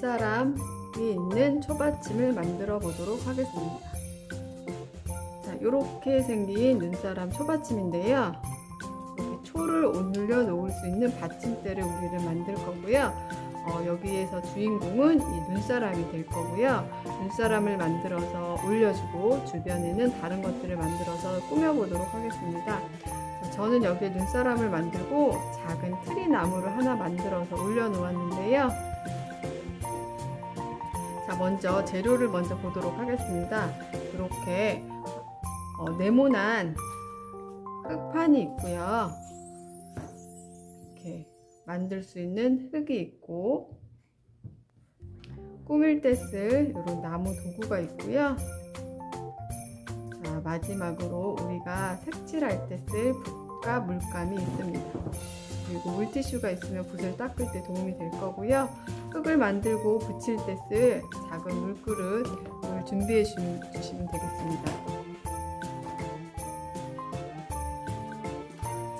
눈사람이 있는 초받침을 만들어 보도록 하겠습니다. 자, 이렇게 생긴 눈사람 초받침인데요. 이렇게 초를 올려 놓을 수 있는 받침대를 우리를 만들 거고요. 어, 여기에서 주인공은 이 눈사람이 될 거고요. 눈사람을 만들어서 올려주고 주변에는 다른 것들을 만들어서 꾸며보도록 하겠습니다. 자, 저는 여기에 눈사람을 만들고 작은 트리 나무를 하나 만들어서 올려놓았는데요. 자, 먼저 재료를 먼저 보도록 하겠습니다. 이렇게 어, 네모난 흙판이 있고요. 이렇게 만들 수 있는 흙이 있고 꾸밀 때 쓸 이런 나무 도구가 있고요. 자, 마지막으로 우리가 색칠할 때 쓸 붓과 물감이 있습니다. 그리고 물티슈가 있으면 붓을 닦을 때 도움이 될 거고요. 흙을 만들고 붙일 때 쓸 작은 물그릇을 준비해 주- 주시면 되겠습니다.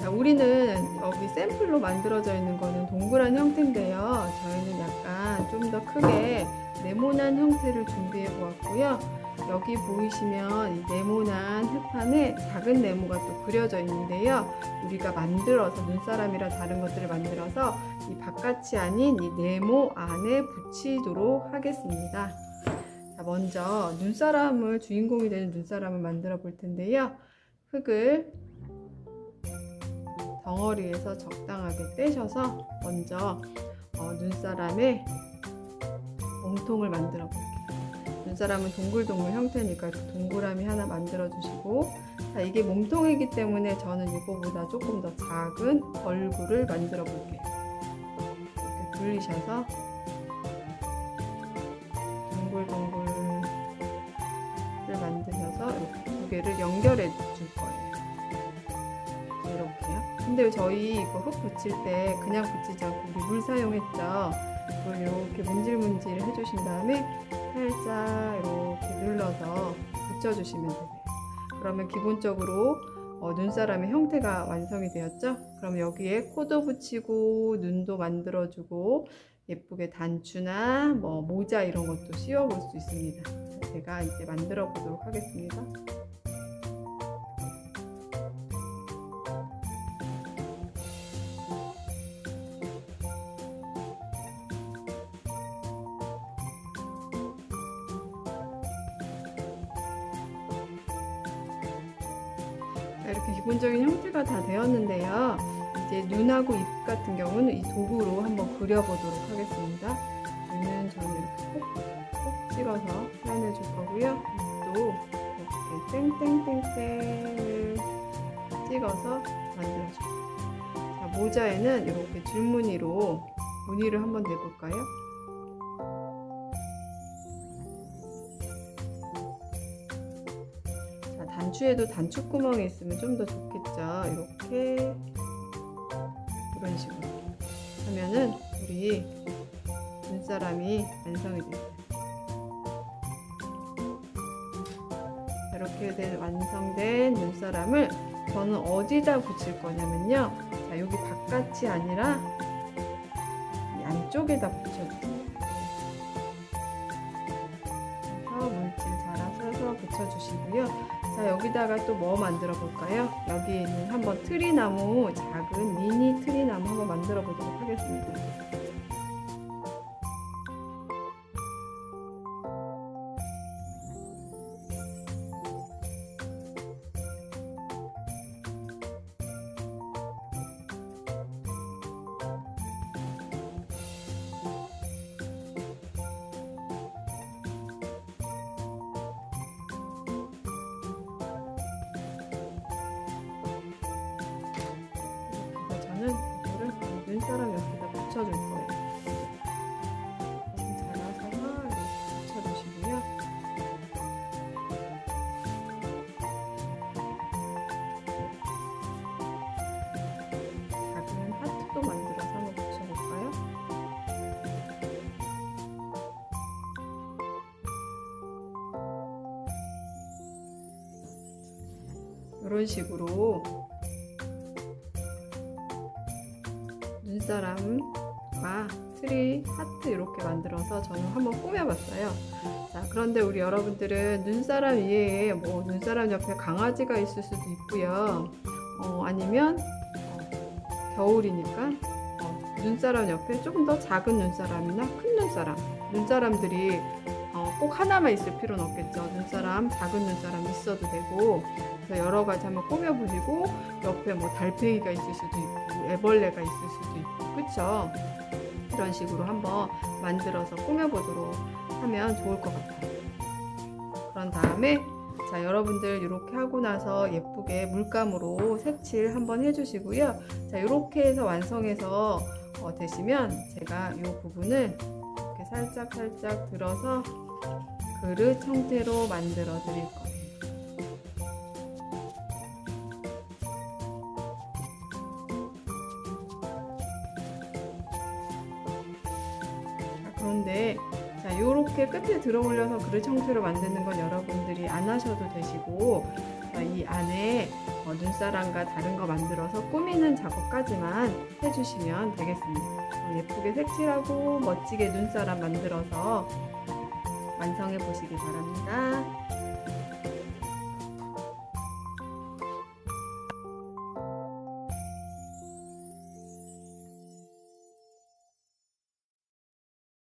자, 우리는 여기 샘플로 만들어져 있는 거는 동그란 형태인데요. 저희는 약간 좀 더 크게 네모난 형태를 준비해 보았고요. 여기 보이시면 이 네모난 흙판에 작은 네모가 또 그려져 있는데요. 우리가 만들어서 눈사람이랑 다른 것들을 만들어서 이 바깥이 아닌 이 네모 안에 붙이도록 하겠습니다. 자, 먼저 눈사람을 주인공이 되는 눈사람을 만들어 볼 텐데요. 흙을 덩어리에서 적당하게 떼셔서 먼저 어, 눈사람의 몸통을 만들어 볼게요. 눈사람은 동글동글 형태니까 이렇게 동그라미 하나 만들어 주시고 자, 이게 몸통이기 때문에 저는 이거보다 조금 더 작은 얼굴을 만들어 볼게요. 이렇게 굴리셔서 동글동글을 만드셔서 이렇게 두 개를 연결해 줄 거예요. 이렇게요. 근데 저희 이거 흙 붙일 때 그냥 붙이지 않고 우리 물 사용했죠. 이렇게 문질문질 해주신 다음에 살짝 이렇게 눌러서 붙여주시면 되세요. 그러면 기본적으로 어, 눈사람의 형태가 완성이 되었죠. 그럼 여기에 코도 붙이고 눈도 만들어주고 예쁘게 단추나 뭐 모자 이런 것도 씌워볼 수 있습니다. 자, 제가 이제 만들어 보도록 하겠습니다. 자, 이렇게 기본적인 형태가 다 되었는데요. 이제 눈하고 입 같은 경우는 이 도구로 한번 그려보도록 하겠습니다. 눈은 저는 이렇게 콕, 콕 찍어서 표현해 줄 거고요. 입도 이렇게 땡땡땡땡을 찍어서 만들어줄 거예요. 자, 모자에는 이렇게 줄무늬로 무늬를 한번 내볼까요? 단추에도 단추 구멍이 있으면 좀 더 좋겠죠. 이렇게 이런 식으로 하면은 우리 눈사람이 완성이. 자, 이렇게 된 완성된 눈사람을 저는 어디다 붙일 거냐면요. 자, 여기 바깥이 아니라 이 안쪽에다 붙여주세요. 물질 잘라서 붙여주시고요. 자 여기다가 또 뭐 만들어 볼까요? 여기에 있는 한번 트리나무 작은 미니 트리나무 한번 만들어 보도록 하겠습니다. 눈사람 옆에다 붙여줄 거예요. 잘라서 이렇게 붙여주시고요. 작은 하트도 만들어서 한번 붙여볼까요? 이런 식으로 눈사람과 트리, 하트 이렇게 만들어서 저는 한번 꾸며봤어요. 자, 그런데 우리 여러분들은 눈사람 위에 뭐 눈사람 옆에 강아지가 있을 수도 있고요. 어, 아니면 어, 겨울이니까 어, 눈사람 옆에 조금 더 작은 눈사람이나 큰 눈사람, 눈사람들이 어, 꼭 하나만 있을 필요는 없겠죠. 눈사람, 작은 눈사람 있어도 되고, 그래서 여러 가지 한번 꾸며보시고, 옆에 뭐 달팽이가 있을 수도 있고, 애벌레가 있을 수도 있고, 그쵸? 이런 식으로 한번 만들어서 꾸며보도록 하면 좋을 것 같아요. 그런 다음에, 자, 여러분들 이렇게 하고 나서 예쁘게 물감으로 색칠 한번 해주시고요. 자, 이렇게 해서 완성해서 어, 되시면 제가 이 부분을 이렇게 살짝 살짝 들어서 그릇 형태로 만들어 드릴 거예요. 그런데 자, 요렇게 끝에 들어 올려서 그릇 형태로 만드는 건 여러분들이 안 하셔도 되시고 자, 이 안에 어, 눈사람과 다른 거 만들어서 꾸미는 작업까지만 해주시면 되겠습니다. 어, 예쁘게 색칠하고 멋지게 눈사람 만들어서 완성해 보시기 바랍니다.